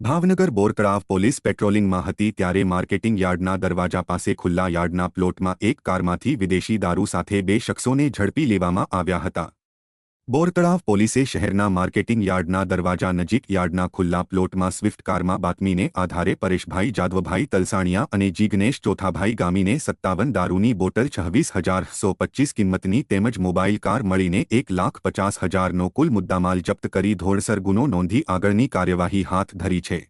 Bhavnagar બોરકરાવ police પેટ્રોલિંગમાં હતી ત્યારે marketing યાર્ડના દરવાજા પાસે ખુલ્લા યાર્ડના પ્લોટમાં એક કારમાંથી વિદેશી દારૂ સાથે બે શખ્સોને ઝડપી લેવામાં આવ્યા હતા. બોરતળાવ પોલીસે શહેરના માર્કેટિંગ યાર્ડના દરવાજા નજીક યાર્ડના ખુલ્લા પ્લોટમાં સ્વિફ્ટ કારમાં બાતમીને આધારે પરેશભાઈ જાદવભાઈ તલસાણિયા અને જીગ્નેશ ચોથાભાઈ ગામીને સત્તાવન દારૂની બોટલ છવ્વીસ હજાર સો પચ્ચીસ કિંમતની તેમજ મોબાઈલ કાર મળીને એક લાખ પચાસ હજારનો કુલ મુદ્દામાલ જપ્ત કરી ધોળસર ગુનો નોંધી આગળની કાર્યવાહી હાથ ધરી છે.